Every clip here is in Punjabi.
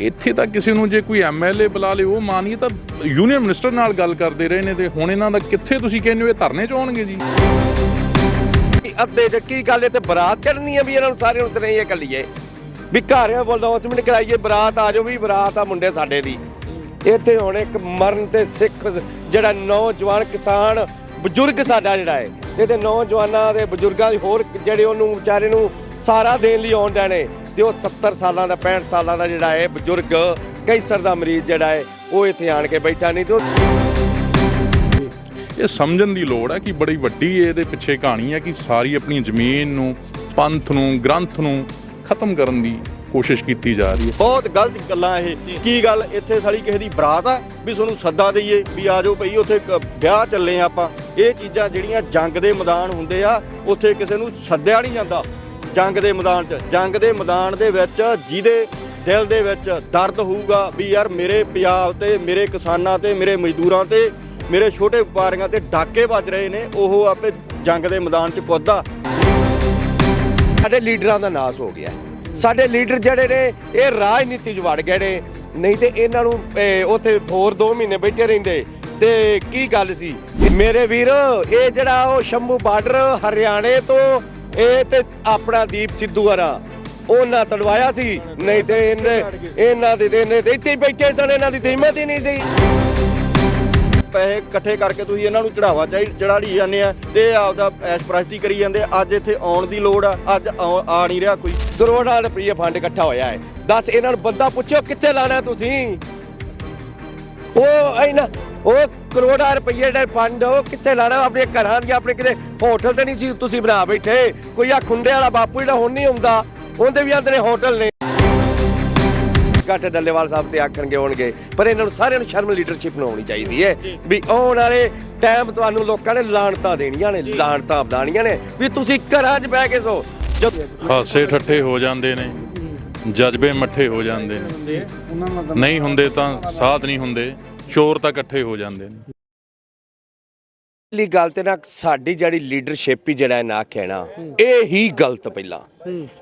ਇੱਥੇ ਤਾਂ ਕਿਸੇ ਨੂੰ ਜੇ ਕੋਈ ਐਮਐਲਏ ਬੁਲਾ ਲੇ, ਉਹ ਮਾਨੀਏ ਤਾਂ ਯੂਨੀਅਨ ਮਿਨਿਸਟਰ ਨਾਲ ਗੱਲ ਕਰਦੇ ਰਹੇ ਨੇ ਤੇ ਹੁਣ ਇਹਨਾਂ ਦਾ ਕਿੱਥੇ ਤੁਸੀਂ ਕਹਿੰਦੇ ਹੋ ਇਹ ਧਰਨੇ ਚ ਆਉਣਗੇ ਜੀ? ਅੱਧੇ ਚ ਕੀ ਗੱਲ ਇਹ ਤੇ ਬਰਾਤ ਚੜਨੀ ਆ ਵੀ ਇਹਨਾਂ ਨੂੰ ਸਾਰਿਆਂ ਨੂੰ ਤੇ ਇਹ ਕੱਲੀਏ। ਵੀ ਘਰ ਅਨਾਉਂਸਮੈਂਟ ਕਰਾਈਏ, ਬਰਾਤ ਆ ਜਾਓ ਵੀ ਬਰਾਤ ਆ ਮੁੰਡੇ ਸਾਡੇ ਦੀ। ਇੱਥੇ ਹੁਣ ਇੱਕ ਮਰਨ ਤੇ ਸਿੱਖ ਜਿਹੜਾ ਨੌਜਵਾਨ ਕਿਸਾਨ, ਬਜ਼ੁਰਗ ਸਾਡਾ ਜਿਹੜਾ ਹੈ ਇਹਦੇ ਨੌਜਵਾਨਾਂ ਦੇ ਬਜ਼ੁਰਗਾਂ ਦੀ ਹੋਰ ਜਿਹੜੇ ਉਹਨੂੰ ਵਿਚਾਰੇ ਨੂੰ ਸਾਰਾ ਦੇਣ ਲਈ ਆਉਣ ਜਾਣੇ ਤੇ ਉਹ 70 ਸਾਲਾਂ ਦਾ 65 ਸਾਲਾਂ ਦਾ ਜਿਹੜਾ ਹੈ ਬਜ਼ੁਰਗ ਕੈਂਸਰ ਦਾ ਮਰੀਜ਼ ਜਿਹੜਾ ਹੈ ਉਹ ਇੱਥੇ ਆਣ ਕੇ ਬੈਠਾ ਨਹੀਂ। ਤੇ ਇਹ ਸਮਝਣ ਦੀ ਲੋੜ ਹੈ ਕਿ ਬੜੀ ਵੱਡੀ ਇਹਦੇ ਪਿੱਛੇ ਕਹਾਣੀ ਹੈ ਕਿ ਸਾਰੀ ਆਪਣੀ ਜ਼ਮੀਨ ਨੂੰ ਪੰਥ ਨੂੰ ਗ੍ਰੰਥ ਨੂੰ ਖਤਮ ਕਰਨ ਦੀ ਕੋਸ਼ਿਸ਼ ਕੀਤੀ ਜਾ ਰਹੀ ਹੈ। ਬਹੁਤ ਗਲਤ ਗੱਲਾਂ ਇਹ। ਕੀ ਗੱਲ ਇੱਥੇ ਸਾਲੀ ਕਿਸੇ ਦੀ ਬਰਾਤ ਆ? ਵੀ ਤੁਹਾਨੂੰ ਸੱਦਾ ਦਈਏ ਵੀ ਆ ਜਾਓ ਭਈ ਉੱਥੇ ਵਿਆਹ ਚੱਲੇ ਆਪਾਂ। ਇਹ ਚੀਜ਼ਾਂ ਜਿਹੜੀਆਂ ਜੰਗ ਦੇ ਮੈਦਾਨ ਹੁੰਦੇ ਆ ਉੱਥੇ ਕਿਸੇ ਨੂੰ ਸੱਦਿਆ ਨਹੀਂ ਜਾਂਦਾ। ਜੰਗ ਦੇ ਮੈਦਾਨ 'ਚ, ਜੰਗ ਦੇ ਮੈਦਾਨ ਦੇ ਵਿੱਚ ਜਿਹਦੇ ਦਿਲ ਦੇ ਵਿੱਚ ਦਰਦ ਹੋਊਗਾ ਵੀ ਯਾਰ ਮੇਰੇ ਪੰਜਾਬ ਤੇ, ਮੇਰੇ ਕਿਸਾਨਾਂ ਤੇ, ਮੇਰੇ ਮਜ਼ਦੂਰਾਂ ਤੇ, ਮੇਰੇ ਛੋਟੇ ਵਪਾਰੀਆਂ ਤੇ ਡਾਕੇ ਵੱਜ ਰਹੇ ਨੇ, ਉਹ ਆਪੇ ਜੰਗ ਦੇ ਮੈਦਾਨ 'ਚ ਕੁੱਦਾ ਸਾਡੇ ਲੀਡਰਾਂ ਦਾ ਨਾਸ ਹੋ ਗਿਆ। ਸਾਡੇ ਲੀਡਰ ਜਿਹੜੇ ਨੇ, ਇਹ ਰਾਜਨੀਤੀ 'ਚ ਵੜ ਗਏ ਨੇ। ਨਹੀਂ ਤੇ ਇਹਨਾਂ ਨੂੰ ਉੱਥੇ ਹੋਰ 2 ਮਹੀਨੇ ਬੈਠੇ ਰਹਿੰਦੇ। ਤੇ ਕੀ ਗੱਲ ਸੀ? ਮੇਰੇ ਵੀਰ, ਇਹ ਜਿਹੜਾ ਉਹ ਸ਼ੰਭੂ ਬਾਰਡਰ ਹਰਿਆਣੇ ਤੋਂ ਇਹ ਤੇ ਆਪਣਾ ਦੀਪ ਸਿੱਧੂ ਵਾਰਾ ਉਹਨਾਂ ਤੜਵਾਇਆ ਸੀ ਨਹੀਂ ਤੇ ਇਹਨੇ ਇਹਨਾਂ ਦੇ ਦੇ ਇਹਨੇ ਤੇ ਇੱਥੇ ਹੀ ਬੈਠੇ ਸਨ ਇਹਨਾਂ ਦੀ ਹਿੰਮਤ ਹੀ ਨਹੀਂ ਸੀ। ਪੈਸੇ ਇਕੱਠੇ ਕਰਕੇ ਤੁਸੀਂ ਇਹਨਾਂ ਨੂੰ ਚੜਾਵਾ ਚਾਹੀ ਚੜਾੜੀ ਜਾਂਦੇ ਆ ਤੇ ਆਪਦਾ ਐਸ਼ ਪ੍ਰਸਤੀ ਕਰੀ ਜਾਂਦੇ। ਅੱਜ ਇੱਥੇ ਆਉਣ ਦੀ ਲੋੜ ਆ ਅੱਜ ਆ ਨਹੀਂ ਰਿਹਾ ਕੋਈ। ਕਰੋੜਾਂ ਰੁਪਏ ਫੰਡ ਇਕੱਠਾ ਹੋਇਆ ਹੈ। ਦੱਸ ਇਹਨਾਂ ਨੂੰ ਬੰਦਾ ਪੁੱਛੋ ਕਿੱਥੇ ਲਾਣਾ ਤੁਸੀਂ? ਉਹ ਇਹਨਾਂ ਉਹ ਕਰੋੜਾਂ ਰੁਪਏ ਜਿਹੜੇ ਫੰਡ ਉਹ ਕਿੱਥੇ ਲਾਣਾ ਆਪਣੇ ਘਰਾਂ ਦੀਆਂ ਆਪਣੇ ਕਿਤੇ ਹੋਟਲ ਤੇ ਨਹੀਂ ਸੀ ਤੁਸੀਂ ਬਣਾ ਬੈਠੇ। ਕੋਈ ਆ ਖੁੰਡੇ ਵਾਲਾ ਬਾਪੂ ਜਿਹੜਾ ਹੁਣ ਨਹੀਂ ਆਉਂਦਾ ਉਹਦੇ ਵੀ ਆਂਦੇ ਨੇ ਹੋਟਲ ਨੇ। ਘੱਟ ਡੱਲੇਵਾਲ ਸਾਹਿਬ ਤੇ ਆਖਣਗੇ ਹੋਣਗੇ ਪਰ ਇਹਨਾਂ ਨੂੰ ਸਾਰਿਆਂ ਨੂੰ ਸ਼ਰਮ ਲੀਡਰਸ਼ਿਪ ਨੂੰ ਆਉਣੀ ਚਾਹੀਦੀ ਹੈ ਵੀ ਆਉਣ ਵਾਲੇ ਟਾਈਮ ਤੁਹਾਨੂੰ ਲੋਕਾਂ ਨੇ ਲਾਣਤਾਂ ਦੇਣੀਆਂ ਨੇ ਲਾਣਤਾਂ ਬਦਾਣੀਆਂ ਨੇ ਵੀ ਤੁਸੀਂ ਘਰਾਂ 'ਚ ਬਹਿ ਕੇ ਸੋ। ਜਦ ਹਾਸੇ ਠੱਠੇ ਹੋ ਜਾਂਦੇ ਨੇ ਜਜ਼ਬੇ ਮੱਠੇ ਹੋ ਜਾਂਦੇ ਨੇ। ਨਹੀਂ ਹੁੰਦੇ ਤਾਂ ਸਾਥ ਨਹੀਂ ਹੁੰਦੇ। ਚੋਰ ਤਾਂ ਇਕੱਠੇ ਹੋ ਜਾਂਦੇ ਨੇ। ਪਹਿਲੀ ਗੱਲ ਤੇ ਨਾ, ਸਾਡੀ ਜਿਹੜੀ ਲੀਡਰਸ਼ਿਪ ਹੀ ਜਿਹੜਾ ਨਾ ਕਹਿਣਾ, ਇਹ ਹੀ ਗਲਤ ਪਹਿਲਾਂ।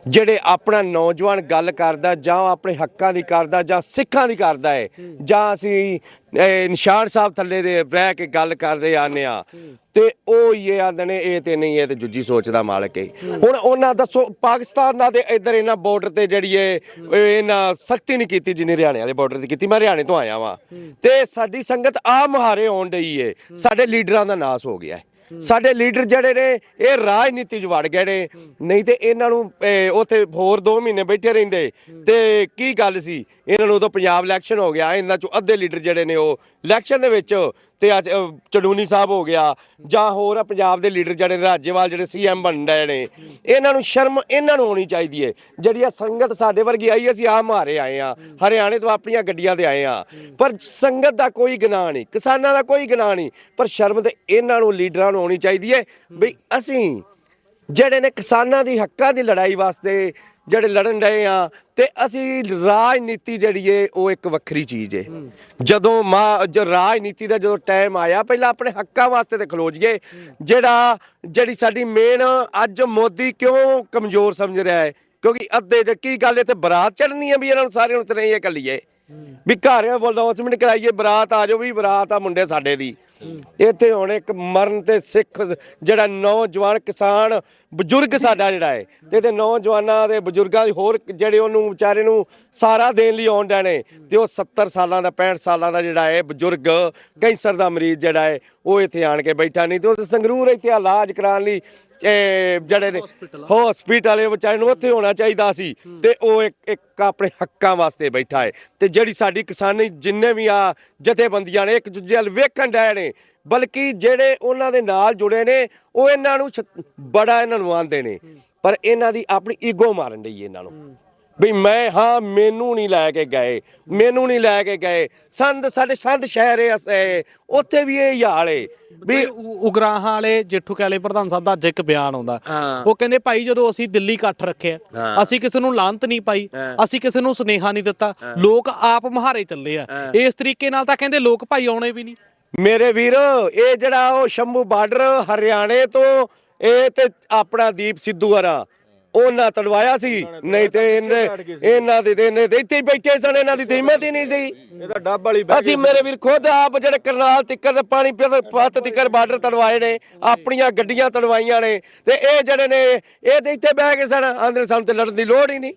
ਜਿਹੜੇ ਆਪਣਾ ਨੌਜਵਾਨ ਗੱਲ ਕਰਦਾ ਜਾਂ ਆਪਣੇ ਹੱਕਾਂ ਦੀ ਕਰਦਾ ਜਾਂ ਸਿੱਖਾਂ ਦੀ ਕਰਦਾ ਹੈ ਜਾਂ ਅਸੀਂ ਇਹ, ਨਿਸ਼ਾਨ ਸਾਹਿਬ ਥੱਲੇ ਦੇ ਰਹਿ ਕੇ ਗੱਲ ਕਰਦੇ ਆਨੇ ਆ। ਤੇ ਉਹ ਇਹ ਆਂਦੇ ਨੇ ਇਹ ਤੇ ਨਹੀਂ ਇਹ ਤੇ ਜੁੱਜੀ ਸੋਚਦਾ ਮਾਲਕ ਹੈ ਹੁਣ ਉਹਨਾਂ ਦੱਸੋ ਪਾਕਿਸਤਾਨ ਦਾ ਤੇ ਇੱਧਰ ਇਹਨਾਂ ਬਾਰਡਰ ਤੇ ਜਿਹੜੀ ਇਹ ਇਹਨਾਂ ਸਖਤੀ ਨਹੀਂ ਕੀਤੀ ਜਿੰਨੀ ਹਰਿਆਣੇ ਵਾਲੇ ਬਾਰਡਰ ਤੇ ਕੀਤੀ। ਮੈਂ ਹਰਿਆਣੇ ਤੋਂ ਆਇਆ ਵਾਂ। ਤੇ ਸਾਡੀ ਸੰਗਤ ਆ ਮੁਹਾਰੇ ਆਉਣ ਡਈ ਏ। ਸਾਡੇ ਲੀਡਰਾਂ ਦਾ ਨਾਸ ਹੋ ਗਿਆ ਹੈ ਸਾਡੇ ਲੀਡਰ ਜਿਹੜੇ ਨੇ ਇਹ ਰਾਜਨੀਤੀ 'ਚ ਵੜ ਗਏ ਨੇ। ਨਹੀਂ ਤੇ ਇਹਨਾਂ ਨੂੰ ਇਹ, ਉੱਥੇ ਹੋਰ 2 ਮਹੀਨੇ ਬੈਠੇ ਰਹਿੰਦੇ। ਤੇ ਕੀ ਗੱਲ ਸੀ? ਇਹਨਾਂ ਨੂੰ ਉਦੋਂ ਪੰਜਾਬ ਇਲੈਕਸ਼ਨ ਹੋ ਗਿਆ ਇਹਨਾਂ 'ਚੋਂ ਅੱਧੇ ਲੀਡਰ ਜਿਹੜੇ ਨੇ ਉਹ ਇਲੈਕਸ਼ਨ ਦੇ ਵਿੱਚ ਤੇ ਅੱਜ ਅ, ਚੜੂਨੀ ਸਾਹਿਬ ਹੋ ਗਿਆ ਜਾਂ ਹੋਰ ਆ ਪੰਜਾਬ ਦੇ ਲੀਡਰ ਜਿਹੜੇ ਨੇ ਰਾਜੇਵਾਲ ਜਿਹੜੇ ਸੀਐਮ ਬਣ ਰਹੇ ਨੇ ਇਹਨਾਂ ਨੂੰ ਸ਼ਰਮ ਇਹਨਾਂ ਨੂੰ ਹੋਣੀ ਚਾਹੀਦੀ ਹੈ ਜਿਹੜੀ ਆ ਸੰਗਤ ਸਾਡੇ ਵਰਗੀ ਆਈ ਅਸੀਂ ਆ ਮਾਰੇ ਆਏ ਆ ਹਰਿਆਣੇ ਤੋਂ ਆਪਣੀਆਂ ਗੱਡੀਆਂ ਤੇ ਆਏ ਆ। ਪਰ ਸੰਗਤ ਦਾ ਕੋਈ ਗੁਨਾਹ ਨਹੀਂ ਕਿਸਾਨਾਂ ਦਾ ਕੋਈ ਗੁਨਾਹ ਨਹੀਂ ਪਰ ਸ਼ਰਮ ਤੇ ਇਹਨਾਂ ਨੂੰ ਲੀਡਰਾਂ ਨੂੰ ਆਉਣੀ ਚਾਹੀਦੀ ਹੈ ਵੀ ਅਸੀਂ ਜਿਹੜੇ ਨੇ ਕਿਸਾਨਾਂ ਦੀ ਹੱਕਾਂ ਦੀ ਲੜਾਈ ਵਾਸਤੇ ਜਿਹੜੇ ਲੜਨ ਰਹੇ ਆ, ਤੇ ਅਸੀਂ ਰਾਜਨੀਤੀ ਜਿਹੜੀ ਏ, ਉਹ ਇੱਕ ਵੱਖਰੀ ਚੀਜ਼ ਏ। ਜਦੋਂ ਮਾ ਜੋ ਰਾਜਨੀਤੀ ਦਾ ਜਦੋਂ ਟਾਈਮ ਆਇਆ, ਪਹਿਲਾਂ ਆਪਣੇ ਹੱਕਾਂ ਵਾਸਤੇ ਤੇ ਖਲੋ ਜੀਏ ਜਿਹੜਾ, ਜਿਹੜੀ ਸਾਡੀ ਮੇਨ ਅੱਜ ਮੋਦੀ ਕਿਉਂ ਕਮਜ਼ੋਰ ਸਮਝ ਰਿਹਾ ਹੈ ਕਿਉਂਕਿ ਅੱਧੇ ਚ ਕੀ ਗੱਲ ਇੱਥੇ ਬਰਾਤ ਚੜਨੀ ਹੈ ਵੀ ਇਹਨਾਂ ਨੂੰ ਸਾਰਿਆਂ ਨੂੰ ਤੇ ਨਹੀਂ ਇਹ ਕੱਲੀਏ। ਵੀ ਘਰ ਅਨਾਉਂਸਮੈਂਟ ਕਰਾਈਏ, ਬਰਾਤ ਆ ਜਾਓ ਵੀ ਬਰਾਤ ਆ ਮੁੰਡੇ ਸਾਡੇ ਦੀ। ਇੱਥੇ ਹੁਣ ਇੱਕ ਮਰਨ ਤੇ ਸਿੱਖ ਜਿਹੜਾ ਨੌਜਵਾਨ ਕਿਸਾਨ ਬਜ਼ੁਰਗ ਸਾਡਾ ਜਿਹੜਾ ਹੈ ਤੇ ਇਹਦੇ ਨੌਜਵਾਨਾਂ ਦੇ ਬਜ਼ੁਰਗਾਂ ਦੀ ਹੋਰ ਜਿਹੜੇ ਉਹਨੂੰ ਵਿਚਾਰੇ ਨੂੰ ਸਾਰਾ ਦੇਣ ਲਈ ਆਉਣ ਨੇ ਤੇ ਉਹ 70 ਸਾਲਾਂ ਦਾ 65 ਸਾਲਾਂ ਦਾ ਜਿਹੜਾ ਹੈ ਬਜ਼ੁਰਗ ਕੈਂਸਰ ਦਾ ਮਰੀਜ਼ ਜਿਹੜਾ ਹੈ ਉਹ ਇੱਥੇ ਆਣ ਕੇ ਬੈਠਾ ਨਹੀਂ ਤੇ ਉਹ ਸੰਗਰੂਰ ਇੱਥੇ ਇਲਾਜ ਕਰਾਉਣ ਲਈ ਜਿਹੜੇ ਨੇ ਹਸਪੀਟਲ ਇਹ ਵਿਚਾਰੇ ਨੂੰ ਉੱਥੇ ਹੋਣਾ ਚਾਹੀਦਾ ਸੀ ਤੇ ਉਹ ਇੱਕ ਇੱਕ ਆਪਣੇ ਹੱਕਾਂ ਵਾਸਤੇ ਬੈਠਾ ਹੈ ਤੇ ਜਿਹੜੀ ਸਾਡੀ ਕਿਸਾਨੀ ਜਿੰਨੇ ਵੀ ਆ ਜਥੇਬੰਦੀਆਂ ਨੇ ਇੱਕ ਦੂਜੇ ਵੱਲ ਵੇਖਣ ਡਏ ਨੇ ਬਲਕਿ ਜਿਹੜੇ ਉਹਨਾਂ ਦੇ ਨਾਲ ਜੁੜੇ ਨੇ ਉਹ ਇਹਨਾਂ ਨੂੰ ਬੜਾ ਇਹਨਾਂ ਨੂੰ ਆਂਦੇ ਨੇ। ਪਰ ਇਹਨਾਂ ਦੀ ਆਪਣੀ ਈਗੋ ਮਾਰਨ ਡਈ ਇਹਨਾਂ ਨੂੰ। ਵੀ ਮੈਂ ਹਾਂ ਮੈਨੂੰ ਨਹੀਂ ਲੈ ਕੇ ਗਏ ਮੈਨੂੰ ਨਹੀਂ ਲੈ ਕੇ ਗਏ। ਸੰਦ ਸਾਡੇ ਸੰਦ ਸ਼ਹਿਰ ਅਸ- ਉੱਥੇ ਵੀ ਇਹ ਏ। ਵੀ ਉਗਰਾਹਾਂ ਵਾਲੇ ਜੇਠੂ ਕਾਲੇ ਪ੍ਰਧਾਨ ਸਾਹਿਬ ਦਾ ਅੱਜ ਇੱਕ ਬਿਆਨ ਆਉਂਦਾ। ਉਹ ਕਹਿੰਦੇ ਭਾਈ ਜਦੋਂ ਅਸੀਂ ਦਿੱਲੀ ਇਕੱਠ ਰੱਖਿਆ। ਅਸੀਂ ਕਿਸੇ ਨੂੰ ਲਾਂਤ ਨਹੀਂ ਪਾਈ ਅਸੀਂ ਕਿਸੇ ਨੂੰ ਸੁਨੇਹਾ ਨਹੀਂ ਦਿੱਤਾ। ਲੋਕ ਆਪ ਮਹਾਰੇ ਚੱਲੇ ਆ। ਇਸ ਤਰੀਕੇ ਨਾਲ ਤਾਂ ਕਹਿੰਦੇ ਲੋਕ ਭਾਈ ਆਉਣੇ ਵੀ ਨਹੀਂ। ਮੇਰੇ ਵੀਰ ਇਹ ਜਿਹੜਾ ਉਹ ਸ਼ੰਭੂ ਬਾਰਡਰ ਹਰਿਆਣੇ ਤੋਂ ਇਹ ਤੇ ਆਪਣਾ ਦੀਪ ਸਿੱਧੂ ਵਾਰਾ ਉਹਨਾਂ ਤੜਵਾਇਆ ਸੀ ਨਹੀਂ ਤੇ ਇਹਨੇ ਇਹਨਾਂ ਦੇ ਤੇ ਇਹਨੇ ਇੱਥੇ ਹੀ ਬੈਠੇ ਸਨ ਇਹਨਾਂ ਦੀ ਹਿੰਮਤ ਹੀ ਨਹੀਂ ਸੀ। ਇਹਦਾ ਡੱਬ ਵਾਲੀ ਅਸੀਂ ਮੇਰੇ ਵੀਰ ਖੁਦ ਆਪ ਜਿਹੜੇ ਕਰਨਾਲ ਤਿੱਕਰ ਤੇ ਪਾਣੀ ਪੱਤ ਤਿੱਕਰ ਬਾਰਡਰ ਤੜਵਾਏ ਨੇ ਆਪਣੀਆਂ ਗੱਡੀਆਂ ਤੜਵਾਈਆਂ ਨੇ ਤੇ ਇਹ ਜਿਹੜੇ ਨੇ ਇਹ ਤੇ ਇੱਥੇ ਬਹਿ ਕੇ ਸਨ ਆਂਦੇ ਸਾਨੂੰ ਤੇ ਲੜਨ ਦੀ ਲੋੜ ਹੀ ਨਹੀਂ।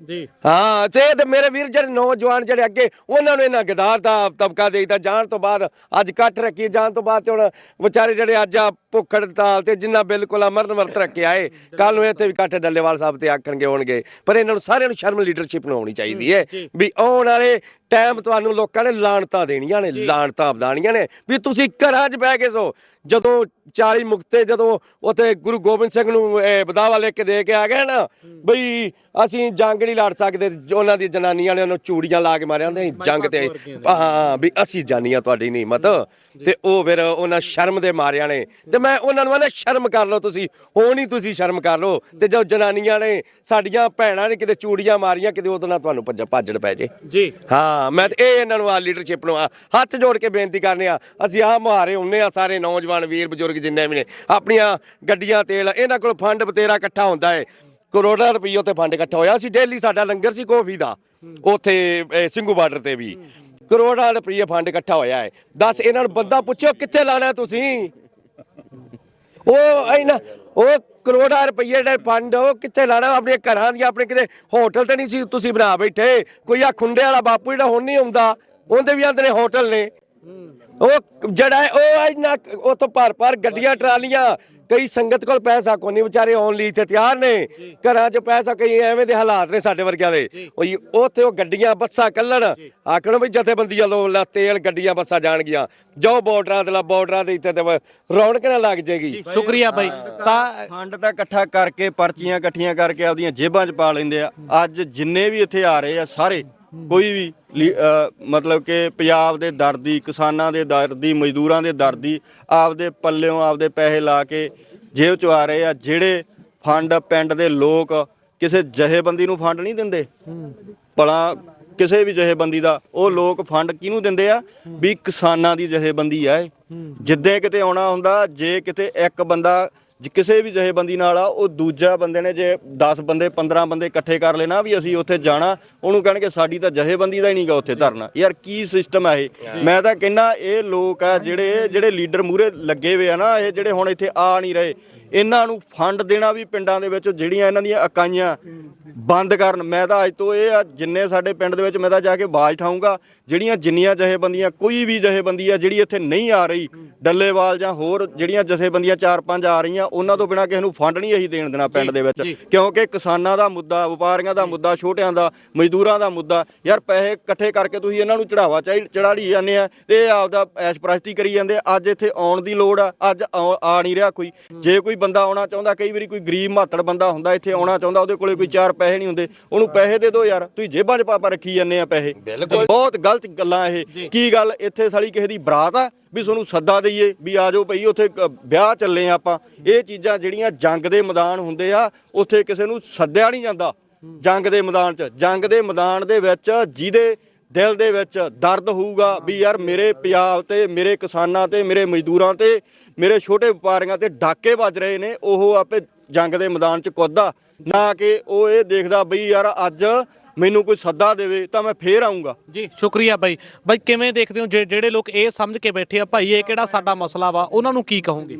ਜੀ। ਹਾਂ ਤੇ ਤੇ ਮੇਰੇ ਵੀਰ ਜਿਹੜੇ ਨੌਜਵਾਨ ਜਿਹੜੇ ਅੱਗੇ, ਉਹਨਾਂ ਨੂੰ ਇਹਨਾਂ ਗਦਾਰ ਦਾ ਤਬਕਾ ਦੇਈਦਾ। ਜਾਣ ਤੋਂ ਬਾਅਦ ਅੱਜ ਇਕੱਠ ਰੱਖੀ, ਜਾਣ ਤੋਂ ਬਾਅਦ ਤੇ ਹੁਣ ਵਿਚਾਰੇ ਜਿਹੜੇ ਅੱਜ ਆ ਭੁੱਖ ਹੜਤਾਲ ਤੇ ਜਿੰਨਾ ਬਿਲਕੁਲ ਅਮਰਨ ਵਰਤ ਰੱਖ ਕੇ ਆਏ ਕੱਲ ਨੂੰ ਇੱਥੇ ਵੀ ਇਕੱਠ ਡੱਲੇਵਾਲ ਸਾਹਿਬ ਤੇ ਆਖਣਗੇ ਹੋਣਗੇ ਪਰ ਇਹਨਾਂ ਨੂੰ ਸਾਰਿਆਂ ਨੂੰ ਸ਼ਰਮ ਲੀਡਰਸ਼ਿਪ ਨੂੰ ਆਉਣੀ ਚਾਹੀਦੀ ਹੈ ਵੀ ਆਉਣ ਵਾਲੇ ਟਾਈਮ ਤੁਹਾਨੂੰ ਲੋਕਾਂ ਨੇ ਲਾਣਤਾਂ ਦੇਣੀਆਂ ਨੇ ਲਾਣਤਾਂ ਵਧਾਣੀਆਂ ਨੇ ਵੀ ਤੁਸੀਂ ਘਰਾਂ 'ਚ ਬਹਿ ਕੇ ਸੋ ਜਦੋਂ 40 ਮੁਕਤੇ ਜਦੋਂ ਉਥੇ ਗੁਰੂ ਗੋਬਿੰਦ ਸਿੰਘ ਨੂੰ ਇਹ ਬਦਾਵਾ ਲੈ ਕੇ ਦੇ ਕੇ ਆ ਗਏ ਨਾ ਬਈ ਅਸੀਂ ਜੰਗ ਨਹੀਂ ਲੜ ਸਕਦੇ ਉਹਨਾਂ ਦੀ ਜਨਾਨੀਆਂ ਨੇ ਉਹਨੂੰ ਚੂੜੀਆਂ ਲਾ ਕੇ ਮਾਰਿਆ ਹੁੰਦੇ ਜੰਗ ਤੇ। ਹਾਂ ਵੀ ਅਸੀਂ ਜਾਨੀਆਂ ਤੁਹਾਡੀ ਨਹੀਂ ਮਤ ਤੇ ਉਹ ਫਿਰ ਉਹਨਾਂ ਸ਼ਰਮ ਦੇ ਮਾਰਿਆਂ ਨੇ ਤੇ ਮੈਂ ਉਹਨਾਂ ਨੂੰ ਆਨਾ ਸ਼ਰਮ ਕਰ ਲਓ ਤੁਸੀਂ ਹੁਣ ਹੀ ਤੁਸੀਂ ਸ਼ਰਮ ਕਰ ਲਓ। ਤੇ ਜੋ ਜਨਾਨੀਆਂ ਨੇ ਸਾਡੀਆਂ ਭੈਣਾਂ ਨੇ ਕਿਤੇ ਚੂੜੀਆਂ ਮਾਰੀਆਂ ਕਿਤੇ ਉਹਦੇ ਨਾਲ ਤੁਹਾਨੂੰ ਭੱਜ ਭਾਜੜ ਪੈ ਜੇ। ਜੀ। ਹਾਂ ਮੈਂ ਤੇ ਇਹ ਇਹਨਾਂ ਨੂੰ ਆ ਲੀਡਰਸ਼ਿਪ ਨੂੰ ਆ ਹੱਥ ਜੋੜ ਕੇ ਬੇਨਤੀ ਕਰਨੇ ਆ ਅਸੀਂ ਆ ਮੁਹਾਰੇ ਹੁੰਨੇ ਆ ਸਾਰੇ ਨੌਜਵਾਨ ਵੀਰ ਬਜ਼ੁਰਗ ਜਿੰਨੇ ਵੀ ਨੇ ਆਪਣੀਆਂ ਗੱਡੀਆਂ ਤੇਲ ਇਹਨਾਂ ਕੋਲ ਫੰਡ ਬਤੇਰਾ ਇਕੱਠਾ ਹੁੰਦਾ ਹੈ ਕਰੋੜਾਂ ਰੁਪਈਏ ਉੱਤੇ ਫੰਡ ਇਕੱਠਾ ਹੋਇਆ ਸੀ ਡੇਲੀ ਸਾਡਾ ਲੰਗਰ ਸੀ ਕੋਫੀ ਦਾ ਉੱਥੇ ਸਿੰਘੂ ਬਾਰਡਰ ਤੇ ਵੀ। ਕਰੋੜਾਂ ਰੁਪਈਏ ਫੰਡ ਇਕੱਠਾ ਹੋਇਆ ਹੈ ਦੱਸ ਇਹਨਾਂ ਨੂੰ ਬੰਦਾ ਪੁੱਛੋ ਕਿੱਥੇ ਲਾਣਾ ਤੁਸੀਂ? ਉਹ ਇਹਨਾਂ ਉਹ ਕਰੋੜਾਂ ਰੁਪਏ ਦੇ ਫੰਡ ਉਹ ਕਿੱਥੇ ਲਾਣਾ ਆਪਣੇ ਘਰਾਂ ਦੀਆਂ, ਆਪਣੇ ਕਿਤੇ ਹੋਟਲ ਤੇ ਨਹੀਂ ਸੀ ਤੁਸੀਂ ਬਣਾ ਬੈਠੇ। ਕੋਈ ਆ ਖੁੰਡੇ ਵਾਲਾ ਬਾਪੂ ਜਿਹੜਾ ਹੁਣ ਨਹੀਂ ਆਉਂਦਾ, ਉਹਦੇ ਵੀ ਆਂਦੇ ਨੇ ਹੋਟਲ ਨੇ। ਉਹ ਜਿਹੜਾ ਉਹ ਇੰਨਾ, ਉਥੋਂ ਭਰ ਭਰ ਗੱਡੀਆਂ, ਟਰਾਲੀਆਂ ਕਈ ਸੰਗਤ ਕੋਲ ਪੈਸਾ ਕੋਈ ਨਹੀਂ ਵਿਚਾਰੇ ਆਉਣ ਲਈ ਤੇ ਤਿਆਰ ਨੇ। ਘਰਾਂ 'ਚ ਪੈਸਾ ਕਈ ਐਵੇਂ ਦੇ ਹਾਲਾਤ ਨੇ ਸਾਡੇ ਵਰਗਿਆਂ ਦੇ। ਉਹ ਉੱਥੇ ਉਹ ਗੱਡੀਆਂ ਬੱਸਾਂ ਕੱਲਣ। ਆਖਣ ਵੀ ਜਥੇਬੰਦੀਆਂ ਲੋ ਲਾ ਤੇਲ ਗੱਡੀਆਂ ਬੱਸਾਂ ਜਾਣਗੀਆਂ। ਜੋ ਬਾਰਡਰਾਂ ਤੇ ਲਾ ਬਾਰਡਰਾਂ ਦੇ ਇੱਥੇ ਤੇ ਰੌਣਕ ਨਾ ਲੱਗ ਜੇਗੀ। ਸ਼ੁਕਰੀਆ ਬਾਈ। ਤਾਂ ਫੰਡ ਤਾਂ ਇਕੱਠਾ ਕਰਕੇ ਪਰਚੀਆਂ ਇਕੱਠੀਆਂ ਕਰਕੇ ਆਪਦੀਆਂ ਜੇਬਾਂ 'ਚ ਪਾ ਲੈਂਦੇ ਆ। ਅੱਜ ਜਿੰਨੇ ਵੀ ਇੱਥੇ ਆ ਰਹੇ ਆ ਸਾਰੇ ਕੋਈ ਵੀ ਲੀ- ਅਹ ਮਤਲਬ ਕਿ ਪੰਜਾਬ ਦੇ ਦਰਦੀ, ਕਿਸਾਨਾਂ ਦੇ ਦਰਦੀ, ਮਜ਼ਦੂਰਾਂ ਦੇ ਦਰਦੀ, ਆਪਦੇ ਪੱਲਿਓਂ ਆਪਦੇ ਪੈਸੇ ਲਾ ਕੇ ਜੇਬ 'ਚ ਆ ਰਹੇ ਆ, ਜਿਹੜੇ ਫੰਡ ਪਿੰਡ ਦੇ ਲੋਕ ਕਿਸੇ ਜਹੇਬੰਦੀ ਨੂੰ ਫੰਡ ਨਹੀਂ ਦਿੰਦੇ। ਭਲਾ ਕਿਸੇ ਵੀ ਜਥੇਬੰਦੀ ਦਾ, ਉਹ ਲੋਕ ਫੰਡ ਕਿਹਨੂੰ ਦਿੰਦੇ ਆ? ਵੀ ਕਿਸਾਨਾਂ ਦੀ ਜਥੇਬੰਦੀ ਆ ਇਹ। ਜਿੱਦੇ ਕਿਤੇ ਆਉਣਾ ਹੁੰਦਾ, ਜੇ ਕਿਤੇ ਇੱਕ ਬੰਦਾ ਜੇ ਕਿਸੇ ਵੀ ਜਹੇਬੰਦੀ ਨਾਲ ਆ ਉਹ ਦੂਜਾ ਬੰਦੇ ਨੇ ਜੇ 10 ਬੰਦੇ 15 ਬੰਦੇ ਇਕੱਠੇ ਕਰ ਲੈਣਾ ਵੀ ਅਸੀਂ ਉੱਥੇ ਜਾਣਾ ਉਹਨੂੰ ਕਹਿਣਗੇ ਸਾਡੀ ਤਾਂ ਜਹੇਬੰਦੀ ਦਾ ਹੀ ਨਹੀਂਗਾ ਉੱਥੇ ਧਰਨਾ। ਯਾਰ ਕੀ ਸਿਸਟਮ ਹੈ ਇਹ? ਮੈਂ ਤਾਂ ਕਹਿੰਨਾ ਇਹ ਲੋਕ ਆ ਜਿਹੜੇ ਜਿਹੜੇ ਲੀਡਰ ਮੂਰੇ ਲੱਗੇ ਹੋਏ ਆ ਨਾ ਇਹ ਜਿਹੜੇ ਹੁਣ ਇੱਥੇ ਆ ਨਹੀਂ ਰਹੇ ਇਹਨਾਂ ਨੂੰ ਫੰਡ ਦੇਣਾ ਵੀ ਪਿੰਡਾਂ ਦੇ ਵਿੱਚ ਜਿਹੜੀਆਂ ਇਹਨਾਂ ਦੀਆਂ ਇਕਾਈਆਂ ਬੰਦ ਕਰਨ। ਮੈਂ ਤਾਂ ਅੱਜ ਤੋਂ ਇਹ ਆ ਜਿੰਨੇ ਸਾਡੇ ਪਿੰਡ ਦੇ ਵਿੱਚ ਮੈਂ ਤਾਂ ਜਾ ਕੇ ਬਾਜ ਠਾਉਂਗਾ ਜਿਹੜੀਆਂ ਜਿੰਨੀਆਂ ਜਥੇਬੰਦੀਆਂ ਕੋਈ ਵੀ ਜਥੇਬੰਦੀ ਆ ਜਿਹੜੀ ਇੱਥੇ ਨਹੀਂ ਆ ਰਹੀ ਡੱਲੇਵਾਲ ਜਾਂ ਹੋਰ ਜਿਹੜੀਆਂ ਜਥੇਬੰਦੀਆਂ ਚਾਰ ਪੰਜ ਆ ਰਹੀਆਂ ਉਹਨਾਂ ਤੋਂ ਬਿਨਾ ਕਿਸੇ ਨੂੰ ਫੰਡ ਨਹੀਂ ਅਸੀਂ ਦੇਣ ਦੇਣਾ ਪਿੰਡ ਦੇ ਵਿੱਚ। ਕਿਉਂਕਿ ਕਿਸਾਨਾਂ ਦਾ ਮੁੱਦਾ ਵਪਾਰੀਆਂ ਦਾ ਮੁੱਦਾ ਛੋਟਿਆਂ ਦਾ ਮਜ਼ਦੂਰਾਂ ਦਾ ਮੁੱਦਾ ਯਾਰ ਪੈਸੇ ਇਕੱਠੇ ਕਰਕੇ ਤੁਸੀਂ ਇਹਨਾਂ ਨੂੰ ਚੜਾਵਾ ਚੜਾੜੀ ਜਾਂਦੇ ਆ ਤੇ ਇਹ ਆਪਦਾ ਐਸ਼ ਪ੍ਰਸਤੀ ਕਰੀ ਜਾਂਦੇ। ਅੱਜ ਇੱਥੇ ਆਉਣ ਦੀ ਲੋੜ ਆ ਅੱਜ ਆ ਨਹੀਂ ਰਿਹਾ ਕੋਈ। ਜੇ ਕੋਈ ਬੰਦਾ ਆਉਣਾ ਚਾਹੁੰਦਾ ਕਈ ਵਾਰੀ ਕੋਈ ਗਰੀਬ ਮਾਤੜ ਬੰਦਾ ਹੁੰਦਾ ਇੱਥੇ ਆਉਣਾ ਚਾਹੁੰਦਾ ਉਹਦੇ ਕੋਲੇ ਕੋਈ ਚਾਰ ਪੈਸੇ ਨਹੀਂ ਹੁੰਦੇ। ਉਹਨੂੰ ਪੈਸੇ ਦੇ ਦਿਓ ਯਾਰ ਤੁਸੀਂ ਜੇਬਾਂ 'ਚ ਪਾਪਾ ਰੱਖੀ ਜਾਂਦੇ ਆ ਪੈਸੇ। ਬਹੁਤ ਗਲਤ ਗੱਲਾਂ ਇਹ। ਕੀ ਗੱਲ ਇੱਥੇ ਸਾਲੀ ਕਿਸੇ ਦੀ ਬਰਾਤ ਆ ਵੀ ਤੁਹਾਨੂੰ ਸੱਦਾ ਦਈਏ ਵੀ ਆ ਜਾਓ ਭਈ ਉੱਥੇ ਵਿਆਹ ਚੱਲੇ ਆਪਾਂ। ਇਹ ਚੀਜ਼ਾਂ ਜਿਹੜੀਆਂ ਜੰਗ ਦੇ ਮੈਦਾਨ ਹੁੰਦੇ ਆ, ਉੱਥੇ ਕਿਸੇ ਨੂੰ ਸੱਦਿਆ ਨਹੀਂ ਜਾਂਦਾ। ਜੰਗ ਦੇ ਮੈਦਾਨ 'ਚ, ਜੰਗ ਦੇ ਮੈਦਾਨ ਦੇ ਵਿੱਚ ਜਿਹਦੇ ਦਿਲ ਦੇ ਵਿੱਚ ਦਰਦ ਹੋਊਗਾ ਵੀ ਯਾਰ ਮੇਰੇ ਪੰਜਾਬ ਤੇ, ਮੇਰੇ ਕਿਸਾਨਾਂ ਤੇ, ਮੇਰੇ ਮਜ਼ਦੂਰਾਂ ਤੇ, ਮੇਰੇ ਛੋਟੇ ਵਪਾਰੀਆਂ ਤੇ ਡਾਕੇ ਵੱਜ ਰਹੇ ਨੇ, ਉਹ ਆਪੇ ਜੰਗ ਦੇ ਮੈਦਾਨ 'ਚ ਕੁੱਦਾ ਨਾ ਕਿ ਉਹ ਇਹ ਦੇਖਦਾ ਬਈ ਯਾਰ ਅੱਜ ਮੈਨੂੰ ਕੋਈ ਸੱਦਾ ਦੇਵੇ ਤਾਂ ਮੈਂ ਫੇਰ ਆਉਂਗਾ ਜੀ, ਸ਼ੁਕਰੀਆ ਬਾਈ। ਬਾਈ, ਕਿਵੇਂ ਦੇਖਦੇ ਹੋ? ਜਿਹੜੇ ਲੋਕ ਇਹ ਸਮਝ ਕੇ ਬੈਠੇ ਆ, ਭਾਈ, ਇਹ ਕਿਹੜਾ ਸਾਡਾ ਮਸਲਾ ਵਾ? ਉਹਨਾਂ ਨੂੰ ਕੀ ਕਹੋਗੇ?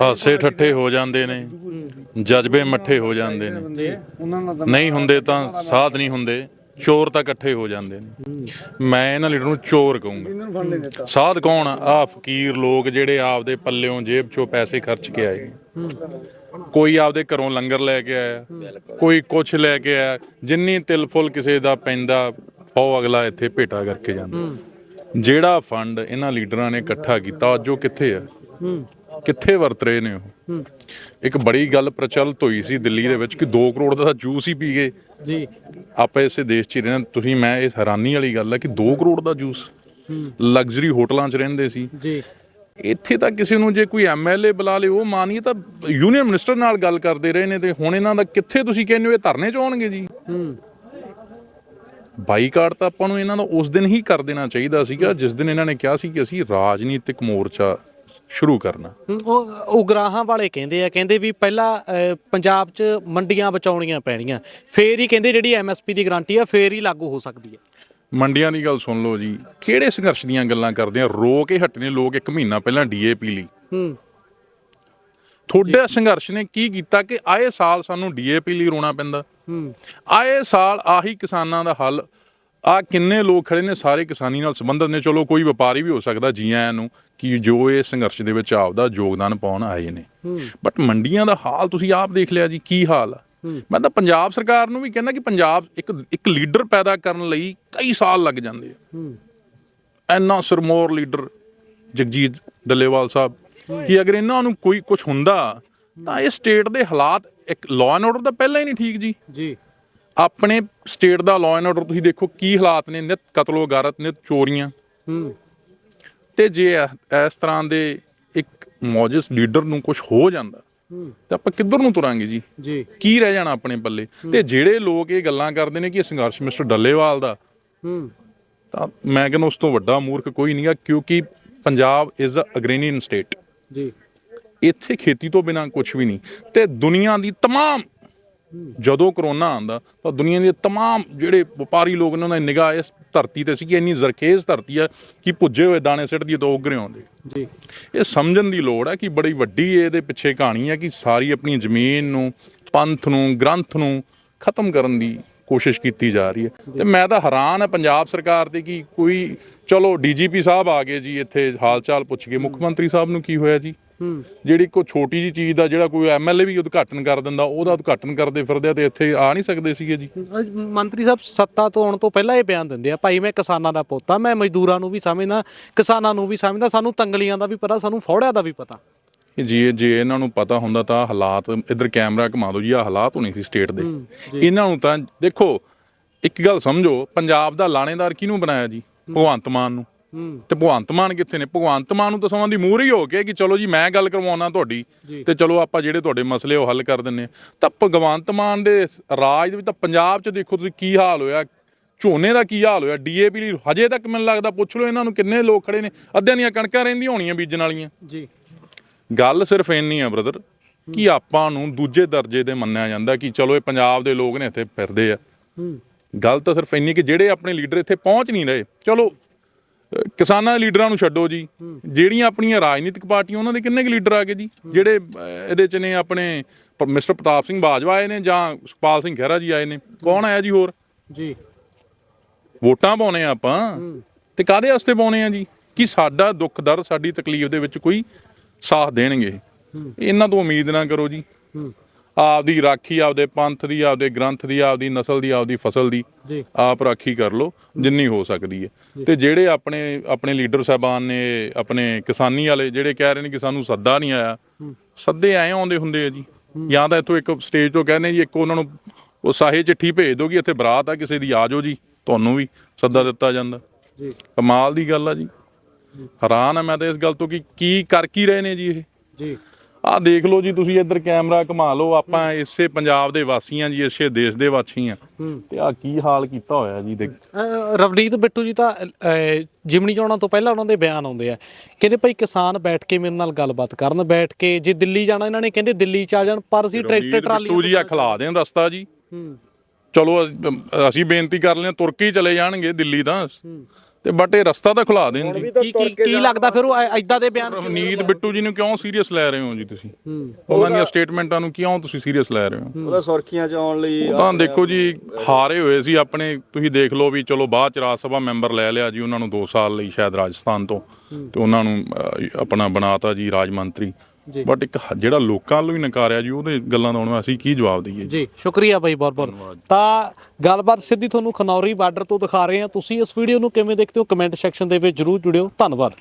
ਹਾਸੇ ਠੱਠੇ ਹੋ ਜਾਂਦੇ ਨੇ, ਜਜ਼ਬੇ ਮੱਠੇ ਹੋ ਜਾਂਦੇ ਨੇ। ਨਹੀਂ ਹੁੰਦੇ ਤਾਂ ਸਾਥ ਨਹੀਂ ਹੁੰਦੇ, ਚੋਰ ਤਾਂ ਇਕੱਠੇ ਹੋ ਜਾਂਦੇ ਨੇ। ਮੈਂ ਇਹਨਾਂ ਲੀਡਰ ਨੂੰ ਚੋਰ ਕਹੂੰਗਾ। ਸਾਧ ਕੌਣ ਆ? ਫਕੀਰ ਲੋਕ ਜਿਹੜੇ ਆਪਦੇ ਪੱਲਿਓਂ ਜੇਬ ਚੋਂ ਪੈਸੇ ਖਰਚ ਕੇ ਆਏ। ਕੋਈ ਆਪਦੇ ਘਰੋਂ ਲੰਗਰ ਲੈ ਕੇ ਆਇਆ, ਕੋਈ ਕੁਛ ਲੈ ਕੇ ਆਇਆ, ਜਿੰਨੀ ਤਿਲ ਫੁੱਲ ਕਿਸੇ ਦਾ ਪੈਂਦਾ, ਉਹ ਅਗਲਾ ਇੱਥੇ ਭੇਟਾ ਕਰਕੇ ਜਾਂਦਾ। ਜਿਹੜਾ ਫੰਡ ਇਹਨਾਂ ਲੀਡਰਾਂ ਨੇ ਇਕੱਠਾ ਕੀਤਾ, ਅੱਜ ਉਹ ਕਿੱਥੇ ਆ? ਕਿੱਥੇ ਵਰਤ ਰਹੇ ਨੇ ਉਹ? ਇੱਕ ਬੜੀ ਗੱਲ ਪ੍ਰਚਲਿਤ ਹੋਈ ਸੀ ਦਿੱਲੀ ਦੇ ਵਿੱਚ ਕਿ 2 ਕਰੋੜ ਦਾ ਜੂਸ ਹੀ ਪੀ ਗਏ। ਜੀ। ਆਪਾਂ ਇਸੇ ਦੇਸ਼ 'ਚ ਹੀ ਰਹਿੰਦੇ ਤੁਸੀਂ ਮੈਂ ਇਹ ਹੈਰਾਨੀ ਵਾਲੀ ਗੱਲ ਹੈ ਕਿ 2 ਕਰੋੜ ਦਾ ਜੂਸ ਲਗਜ਼ਰੀ ਹੋਟਲਾਂ 'ਚ ਰਹਿੰਦੇ ਸੀ। ਜੀ। ਇੱਥੇ ਤਾਂ ਕਿਸੇ ਨੂੰ ਜੇ ਕੋਈ ਐਮਐਲਏ ਬੁਲਾ ਲੇ ਉਹ ਮਾਨੀਏ ਤਾਂ ਯੂਨੀਅਨ ਮਿਨਿਸਟਰ ਨਾਲ ਗੱਲ ਕਰਦੇ ਰਹੇ ਨੇ ਤੇ ਹੁਣ ਇਹਨਾਂ ਦਾ ਕਿੱਥੇ ਤੁਸੀਂ ਕਹਿੰਦੇ ਹੋ ਇਹ ਧਰਨੇ 'ਚ ਆਉਣਗੇ ਜੀ? ਬਾਈਕਾਟ ਤਾਂ ਆਪਾਂ ਨੂੰ ਇਹਨਾਂ ਦਾ ਉਸ ਦਿਨ ਹੀ ਕਰ ਦੇਣਾ ਚਾਹੀਦਾ ਸੀਗਾ ਜਿਸ ਦਿਨ ਇਹਨਾਂ ਨੇ ਕਿਹਾ ਸੀ ਕਿ ਅਸੀਂ ਰਾਜਨੀਤਿਕ ਮੋਰਚਾ ਸ਼ੁਰੂ ਕਰਨਾ। ਉਹ ਉਗਰਾਹਾਂ ਵਾਲੇ ਕਹਿੰਦੇ ਆ ਕਹਿੰਦੇ ਵੀ ਪਹਿਲਾਂ ਅਹ, ਪੰਜਾਬ 'ਚ ਮੰਡੀਆਂ ਬਚਾਉਣੀਆਂ ਪੈਣੀਆਂ ਫੇਰ ਹੀ ਕਹਿੰਦੇ ਜਿਹੜੀ ਐਮਐਸਪੀ ਦੀ ਗਾਰੰਟੀ ਆ ਫੇਰ ਹੀ ਲਾਗੂ ਹੋ ਸਕਦੀ ਹੈ ਮੰਡੀਆਂ ਦੀ ਗੱਲ ਸੁਣ ਲਓ ਜੀ ਕਿਹੜੇ ਸੰਘਰਸ਼ ਦੀਆਂ ਗੱਲਾਂ ਕਰਦੇ ਆ? ਰੋ ਕੇ ਹਟਨੇ ਲੋਕ ਇੱਕ ਮਹੀਨਾ ਪਹਿਲਾਂ ਡੀਏਪੀ ਲਈ। ਹੂੰ। ਤੁਹਾਡੇ ਸੰਘਰਸ਼ ਨੇ ਕੀ ਕੀਤਾ ਕਿ ਆਏ ਸਾਲ ਸਾਨੂੰ ਡੀਏਪੀ ਲਈ ਰੋਣਾ ਪੈਂਦਾ? ਹੂੰ। ਆਏ ਸਾਲ ਆਹੀ ਕਿਸਾਨਾਂ ਦਾ ਹੱਲ ਆ ਕਿੰਨੇ ਲੋਕ ਖੜੇ ਨੇ ਸਾਰੇ ਕਿਸਾਨੀ ਨਾਲ ਸੰਬੰਧਿਤ ਨੇ? ਚਲੋ ਕੋਈ ਵਪਾਰੀ ਵੀ ਹੋ ਸਕਦਾ ਜੀ ਆਇਆਂ ਨੂੰ ਕਿ ਜੋ ਇਹ ਸੰਘਰਸ਼ ਦੇ ਵਿੱਚ ਆਪਦਾ ਯੋਗਦਾਨ ਪਾਉਣ ਆਏ ਨੇ। ਬਟ ਮੰਡੀਆਂ ਦਾ ਹਾਲ ਤੁਸੀਂ ਆਪ ਦੇਖ ਲਿਆ ਜੀ ਕੀ ਹਾਲ ਆ? ਮੈਂ ਤਾਂ ਪੰਜਾਬ ਸਰਕਾਰ ਨੂੰ ਵੀ ਕਹਿੰਦਾ ਕਿ ਪੰਜਾਬ ਇੱਕ ਇੱਕ ਲੀਡਰ ਪੈਦਾ ਕਰਨ ਲਈ ਕਈ ਸਾਲ ਲੱਗ ਜਾਂਦੇ ਆ। ਐਨਾ ਸਰਮੋਰ ਲੀਡਰ ਜਗਜੀਤ ਡੱਲੇਵਾਲ ਸਾਹਿਬ ਕਿ ਅਗਰ ਇਹਨਾਂ ਨੂੰ ਕੋਈ ਕੁਝ ਹੁੰਦਾ ਤਾਂ ਇਹ ਸਟੇਟ ਦੇ ਹਾਲਾਤ ਇੱਕ ਲਾਅ ਐਂਡ ਆਰਡਰ ਤਾਂ ਪਹਿਲਾਂ ਹੀ ਨਹੀਂ ਠੀਕ ਜੀ। ਜੀ। ਆਪਣੇ ਸਟੇਟ ਦਾ ਲਾਅ ਐਂਡ ਆਰਡਰ ਤੁਸੀਂ ਦੇਖੋ ਕੀ ਹਾਲਾਤ ਨੇ ਨਿਤ ਕਤਲੋ ਗਾਰਤ ਨਿਤ ਚੋਰੀਆਂ ਹੂੰ ਤੇ ਜੇ ਇਹ- ਇਸ ਤਰ੍ਹਾਂ ਦੇ ਇੱਕ ਮੌਜਸ ਲੀਡਰ ਨੂੰ ਕੁਝ ਹੋ ਜਾਂਦਾ ਤਾਂ ਆਪਾਂ ਕਿੱਧਰ ਨੂੰ ਤੁਰਾਂਗੇ ਜੀ ਜੀ ਕੀ ਰਹਿ ਜਾਣਾ ਆਪਣੇ ਪੱਲੇ ਤੇ ਜਿਹੜੇ ਲੋਕ ਇਹ ਗੱਲਾਂ ਕਰਦੇ ਨੇ ਕਿ ਇਹ ਸੰਘਰਸ਼ ਮਿਸਟਰ ਡੱਲੇਵਾਲ ਦਾ ਹੂੰ ਤਾਂ ਮੈਂ ਕਹਿੰਦਾ ਉਸ ਤੋਂ ਵੱਡਾ ਮੂਰਖ ਕੋਈ ਨਹੀਂਗਾ ਕਿਉਂਕਿ Punjab is a agrarian state ਜੀ ਇੱਥੇ ਖੇਤੀ ਤੋਂ ਬਿਨਾ ਕੁਝ ਵੀ ਨਹੀਂ ਤੇ ਦੁਨੀਆ ਦੀ तमाम ਜਦੋਂ ਕਰੋਨਾ ਆਂਦਾ ਤਾਂ ਦੁਨੀਆ ਦੇ तमाम ਜਿਹੜੇ ਵਪਾਰੀ ਲੋਕ ਨੇ ਉਹਨਾਂ ਦੀ ਨਿਗਾਹ ਇਸ ਧਰਤੀ ਤੇ ਸੀ ਕਿ ਇੰਨੀ ਜ਼ਰਖੇਜ਼ ਧਰਤੀ ਆ ਕਿ ਭੁੱਜੇ ਹੋਏ ਦਾਣੇ ਸਿੱਟਦੀ ਤਾਂ ਉਗਰੇ ਆਉਂਦੇ ਜੀ ਇਹ ਸਮਝਣ ਦੀ ਲੋੜ ਹੈ ਕਿ ਬੜੀ ਵੱਡੀ ਇਹਦੇ ਪਿੱਛੇ ਕਹਾਣੀ ਹੈ ਕਿ ਸਾਰੀ ਆਪਣੀ ਜ਼ਮੀਨ ਨੂੰ ਪੰਥ ਨੂੰ ਗ੍ਰੰਥ ਨੂੰ ਖਤਮ ਕਰਨ ਦੀ ਕੋਸ਼ਿਸ਼ ਕੀਤੀ ਜਾ ਰਹੀ ਹੈ ਤੇ ਮੈਂ ਤਾਂ ਹੈਰਾਨ ਹਾਂ ਪੰਜਾਬ ਸਰਕਾਰ ਤੇ ਕਿ ਕੋਈ ਚਲੋ ਡੀਜੀਪੀ ਸਾਹਿਬ ਆ ਗਏ ਜੀ ਇੱਥੇ ਹਾਲ ਚਾਲ ਪੁੱਛ ਕੇ ਮੁੱਖ ਮੰਤਰੀ ਸਾਹਿਬ ਨੂੰ ਕੀ ਹੋਇਆ ਜੀ ਜਿਹੜੀ ਕੋਈ ਛੋਟੀ ਜੀ ਚੀਜ਼ ਦਾ ਜਿਹੜਾ ਕੋਈ ਐਮਐਲਏ ਵੀ ਉਦਘਾਟਨ ਕਰ ਦਿੰਦਾ ਉਹਦਾ ਉਦਘਾਟਨ ਕਰਦੇ ਫਿਰਦੇ ਆ ਤੇ ਇੱਥੇ ਆ ਨਹੀਂ ਸਕਦੇ ਸੀਗੇ ਜੀ। ਮੰਤਰੀ ਸਾਹਿਬ ਸੱਤਾ ਤੋਂ ਆਉਣ ਤੋਂ ਪਹਿਲਾਂ ਇਹ ਬਿਆਨ ਦਿੰਦੇ ਆ ਭਾਈ ਮੈਂ ਕਿਸਾਨਾਂ ਦਾ ਪੋਤਾ ਮੈਂ ਮਜ਼ਦੂਰਾਂ ਨੂੰ ਵੀ ਸਮਝਦਾ ਕਿਸਾਨਾਂ ਨੂੰ ਵੀ ਸਮਝਦਾ ਸਾਨੂੰ ਤੰਗਲੀਆਂ ਦਾ ਵੀ ਪਤਾ ਸਾਨੂੰ ਫੌੜਿਆਂ ਦਾ ਵੀ ਪਤਾ। ਜੇ ਜੇ ਇਹਨਾਂ ਨੂੰ ਪਤਾ ਹੁੰਦਾ ਤਾਂ ਹਾਲਾਤ ਇਧਰ ਕੈਮਰਾ ਘੁਮਾ ਦਿਓ ਜੀ ਆ ਹਾਲਾਤ ਹੋਣੇ ਸੀ ਸਟੇਟ ਦੇ। ਇਹਨਾਂ ਨੂੰ ਤਾਂ ਦੇਖੋ ਇੱਕ ਗੱਲ ਸਮਝੋ ਪੰਜਾਬ ਦਾ ਲਾਣੇਦਾਰ ਕਿਹਨੂੰ ਬਣਾਇਆ ਜੀ? ਭਗਵੰਤ ਮਾਨ ਨੂੰ। ਤੇ ਭਗਵੰਤ ਮਾਨ ਕਿੱਥੇ ਨੇ? ਭਗਵੰਤ ਮਾਨ ਨੂੰ ਤਾਂ ਸਮਾਂ ਦੀ ਮੂਹਰ ਹੀ ਹੋ ਕੇ ਕਿ ਚਲੋ ਜੀ ਮੈਂ ਗੱਲ ਕਰਵਾਉਣਾ ਤੁਹਾਡੀ ਤੇ ਚਲੋ ਆਪਾਂ ਜਿਹੜੇ ਤੁਹਾਡੇ ਮਸਲੇ ਉਹ ਹੱਲ ਕਰ ਦਿੰਨੇ ਆ ਤਾਂ ਭਗਵੰਤ ਮਾਨ ਦੇ ਰਾਜ ਦੇ ਵਿੱਚ ਤਾਂ ਪੰਜਾਬ 'ਚ ਦੇਖੋ ਤੁਸੀਂ ਕੀ ਹਾਲ ਹੋਇਆ ਝੋਨੇ ਦਾ ਕੀ ਹਾਲ ਹੋਇਆ ਡੀਏਪੀ ਲਈ ਹਜੇ ਤੱਕ ਮੈਨੂੰ ਲੱਗਦਾ ਪੁੱਛ ਲਓ ਇਹਨਾਂ ਨੂੰ ਕਿੰਨੇ ਲੋਕ ਖੜੇ ਨੇ ਅੱਧਿਆਂ ਦੀਆਂ ਕਣਕਾਂ ਰਹਿੰਦੀਆਂ ਹੋਣੀਆਂ ਬੀਜਣ ਵਾਲੀਆਂ। ਜੀ। ਗੱਲ ਸਿਰਫ ਇੰਨੀ ਆ ਬ੍ਰਦਰ ਕਿ ਆਪਾਂ ਨੂੰ ਦੂਜੇ ਦਰਜੇ ਦੇ ਮੰਨਿਆ ਜਾਂਦਾ ਕਿ ਚਲੋ ਇਹ ਪੰਜਾਬ ਦੇ ਲੋਕ ਨੇ ਇੱਥੇ ਫਿਰਦੇ ਆ। ਗੱਲ ਤਾਂ ਸਿਰਫ ਇੰਨੀ ਕਿ ਜਿਹੜੇ ਆਪਣੇ ਲੀਡਰ ਇੱਥੇ ਪਹੁੰਚ ਨਹੀਂ ਰਹੇ ਚਲੋ ਕਿਸਾਨਾਂ ਦੇ ਲੀਡਰਾਂ ਨੂੰ ਛੱਡੋ ਜੀ। ਜਿਹੜੀਆਂ ਆਪਣੀਆਂ ਰਾਜਨੀਤਿਕ ਪਾਰਟੀਆਂ ਉਹਨਾਂ ਦੇ ਕਿੰਨੇ ਕੁ ਲੀਡਰ ਆ ਗਏ ਜੀ? ਜਿਹੜੇ ਇਹਦੇ ਚ ਨੇ ਆਪਣੇ ਮਿਸਟਰ ਪ੍ਰਤਾਪ ਸਿੰਘ ਬਾਜਵਾ ਆਏ ਨੇ ਜਾਂ ਸੁਖਪਾਲ ਸਿੰਘ ਖਹਿਰਾ ਜੀ ਆਏ ਨੇ। ਕੌਣ ਆਇਆ ਜੀ ਹੋਰ? ਜੀ। ਵੋਟਾਂ ਪਾਉਣੇ ਆ ਆਪਾਂ। ਤੇ ਕਾਦੇ ਵਾਸਤੇ ਪਾਉਣੇ ਆ ਜੀ? ਕਿ ਸਾਡਾ ਦੁੱਖ ਦਰਦ ਸਾਡੀ ਤਕਲੀਫ ਦੇ ਵਿੱਚ ਕੋਈ ਸਾਥ ਦੇਣਗੇ। ਇਹਨਾਂ ਤੋਂ ਉਮੀਦ ਨਾ ਕਰੋ ਜੀ। ਆਪਦੀ ਰਾਖੀ ਆਪਦੇ ਪੰਥ ਦੀ ਆਪਦੇ ਗ੍ਰੰਥ ਦੀ ਆਪਦੀ ਨਸਲ ਦੀ ਆਪਦੀ ਫਸਲ ਦੀ। ਆਪ ਰਾਖੀ ਕਰ ਲਓ ਜਿੰਨੀ ਹੋ ਸਕਦੀ ਹੈ। ਤੇ ਜਿਹੜੇ ਆਪਣੇ ਆਪਣੇ ਲੀਡਰ ਸਾਹਿਬਾਨ ਨੇ ਆਪਣੇ ਕਿਸਾਨੀ ਵਾਲੇ ਜਿਹੜੇ ਕਹਿ ਰਹੇ ਨੇ ਕਿ ਸਾਨੂੰ ਸੱਦਾ ਨਹੀਂ ਆਇਆ ਸੱਦੇ ਐ ਆਉਂਦੇ ਹੁੰਦੇ ਆ ਜੀ। ਜਾਂ ਤਾਂ ਇੱਥੋਂ ਇੱਕ ਸਟੇਜ ਤੋਂ ਕਹਿੰਦੇ ਜੀ ਇੱਕ ਉਹਨਾਂ ਨੂੰ ਉਹ ਸਾਹੇ ਚਿੱਠੀ ਭੇਜ ਦੋ ਕਿ ਇੱਥੇ ਬਰਾਤ ਆ ਕਿਸੇ ਦੀ ਆ ਜਾਓ ਜੀ ਤੁਹਾਨੂੰ ਵੀ ਸੱਦਾ ਦਿੱਤਾ ਜਾਂਦਾ। ਜੀ। ਕਮਾਲ ਦੀ ਗੱਲ ਆ ਜੀ। ਹੈਰਾਨ ਆ ਮੈਂ ਤਾਂ ਇਸ ਗੱਲ ਤੋਂ ਕਿ ਕੀ ਕਰ ਕੀ ਰਹੇ ਨੇ ਜੀ ਇਹ। ਜੀ। ਆਹ ਦੇਖ ਲਓ ਜੀ ਤੁਸੀਂ ਇੱਧਰ ਕੈਮਰਾ ਘੁਮਾ ਲਓ ਆਪਾਂ ਇਸੇ ਪੰਜਾਬ ਦੇ ਵਾਸੀ ਆ ਜੀ ਇਸੇ ਦੇਸ਼ ਦੇ ਵਾਸੀ ਆ। ਤੇ ਆ ਕੀ ਹਾਲ ਕੀਤਾ ਹੋਇਆ ਜੀ ਦੇਖ। ਅਹ ਰਵਨੀਤ ਬਿੱਟੂ ਜੀ ਤਾਂ ਅਹ, ਜਿਮਣੀ ਚੋਣਾਂ ਤੋਂ ਪਹਿਲਾਂ ਉਹਨਾਂ ਦੇ ਬਿਆਨ ਆਉਂਦੇ ਆ। ਕਹਿੰਦੇ ਭਾਈ ਕਿਸਾਨ ਬੈਠ ਕੇ ਮੇਰੇ ਨਾਲ ਗੱਲਬਾਤ ਕਰਨ ਬੈਠ ਕੇ ਜੇ ਦਿੱਲੀ ਜਾਣਾ ਇਹਨਾਂ ਨੇ ਕਹਿੰਦੇ ਦਿੱਲੀ ਚ ਆ ਜਾਣ ਪਰ ਅਸੀਂ ਟਰੈਕਟਰ ਟਰਾਲੀ ਟੂ ਜੀ ਆ ਖਿਲਾ ਦੇਣ ਰਸਤਾ ਜੀ। ਚਲੋ ਅਸੀਂ- ਅਸੀਂ ਬੇਨਤੀ ਕਰ ਲੈਂਦੇ ਹੀ ਚਲੇ ਜਾਣਗੇ ਦਿੱਲੀ ਤਾਂ। ਤੇ ਬਟ ਇਹ ਰਸਤਾ ਤਾਂ ਖਿਲਾ ਦੇਣ ਜੀ ਕੀ ਕੀ ਕੀ ਲੱਗਦਾ ਫਿਰ ਉਹ ਐਦਾਂ ਦੇ ਬਿਆਨ ਰਵਨੀਤ ਬਿੱਟੂ ਜੀ ਨੂੰ ਕਿਉਂ ਸੀਰੀਅਸ ਲੈ ਰਹੇ ਹੋ ਜੀ ਤੁਸੀਂ? ਉਹਨਾਂ ਦੀਆਂ ਸਟੇਟਮੈਂਟਾਂ ਨੂੰ ਕਿਉਂ ਤੁਸੀਂ ਸੀਰੀਅਸ ਲੈ ਰਹੇ ਹੋ? ਉਹਦਾ ਸੁਰਖੀਆਂ ਚ ਆਉਣ ਲਈ ਤਾਂ ਦੇਖੋ ਜੀ ਹਾਰੇ ਹੋਏ ਸੀ ਆਪਣੇ। ਤੁਸੀਂ ਦੇਖ ਲਓ ਵੀ ਚਲੋ ਬਾਅਦ ਚ ਰਾਜ ਸਭਾ ਮੈਂਬਰ ਲੈ ਲਿਆ ਜੀ ਉਹਨਾਂ ਨੂੰ 2 ਸਾਲ ਲਈ ਸ਼ਾਇਦ ਰਾਜਸਥਾਨ ਤੋਂ। ਤੇ ਉਹਨਾਂ ਨੂੰ ਆਪਣਾ ਬਣਾਤਾ ਜੀ ਰਾਜ ਮੰਤਰੀ। ਬਟ ਇੱਕ ਜਿਹੜਾ ਲੋਕਾਂ ਵੱਲੋਂ ਹੀ ਨਕਾਰਿਆ ਜੀ ਉਹਦੇ ਗੱਲਾਂ ਦਾ ਹੁਣ ਅਸੀਂ ਕੀ ਜਵਾਬ ਦਈਏ ਜੀ? ਸ਼ੁਕਰੀਆ ਭਾਈ ਬਹੁਤ ਬਹੁਤ। ਤਾਂ ਗੱਲਬਾਤ ਸਿੱਧੀ ਤੁਹਾਨੂੰ ਖਨੌਰੀ ਬਾਰਡਰ ਤੋਂ ਦਿਖਾ ਰਹੇ ਹਾਂ। ਤੁਸੀਂ ਇਸ ਵੀਡੀਓ ਨੂੰ ਕਿਵੇਂ ਦੇਖਦੇ ਹੋ? ਕਮੈਂਟ ਸੈਕਸ਼ਨ ਦੇ ਵਿੱਚ ਜਰੂਰ ਜੁੜਿਓ। ਧੰਨਵਾਦ।